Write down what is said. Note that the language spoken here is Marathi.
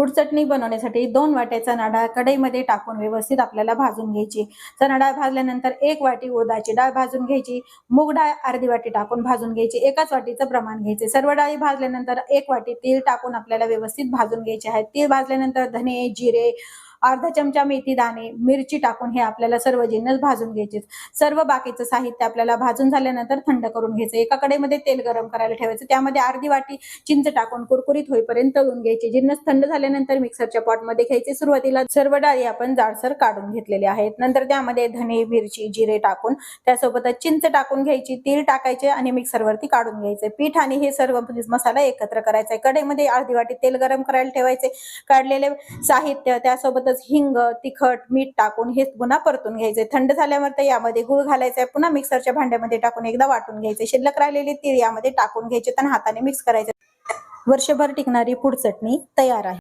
पुड चटणी बनवण्यासाठी दोन वाट्याचा नाडा कढईमध्ये टाकून व्यवस्थित आपल्याला भाजून घ्यायची. चणा डाळ भाजल्यानंतर एक वाटी उडदाची डाळ भाजून घ्यायची. मूग डाळ अर्धी वाटी टाकून भाजून घ्यायची. एकाच वाटीचं प्रमाण घ्यायचे. सर्व डाळी भाजल्यानंतर एक वाटी तीळ टाकून आपल्याला व्यवस्थित भाजून घ्यायचे आहेत तीळ भाजल्यानंतर धने जिरे अर्धा चमचा मेथी दाणे मिरची टाकून हे आपल्याला सर्व जिन्नस भाजून घ्यायचे. सर्व बाकीचं साहित्य आपल्याला भाजून झाल्यानंतर थंड करून घ्यायचं. एका कडेमध्ये तेल गरम करायला ठेवायचं. त्यामध्ये अर्धी वाटी चिंच टाकून कुरकुरीत होईपर्यंत तळून घ्यायचे. जिन्नस थंड झाल्यानंतर मिक्सरच्या पॉटमध्ये घ्यायचे. सुरुवातीला सर्व डाळी आपण जाडसर काढून घेतलेले आहेत. नंतर त्यामध्ये धने मिरची जिरे टाकून त्यासोबतच चिंच टाकून घ्यायची. तीळ टाकायचे आणि मिक्सरवरती काढून घ्यायचे. पीठ आणि हे सर्व मसाला एकत्र करायचा. आहे कढईमध्ये अर्धी वाटी तेल गरम करायला ठेवायचे. काढलेले साहित्य त्यासोबत त्यासोबतच हिंग तिखट मीठ टाकून हे पुन्हा परतून घ्यायचे. थंड झाल्यावर तर यामध्ये गुळ घालायचा आहे पुन्हा मिक्सरच्या भांड्यामध्ये टाकून एकदा वाटून घ्यायचे. शिल्लक राहिलेले तीळ यामध्ये टाकून घ्यायचे आणि हाताने मिक्स करायचे. वर्षभर टिकणारी पुढचटणी तयार आहे.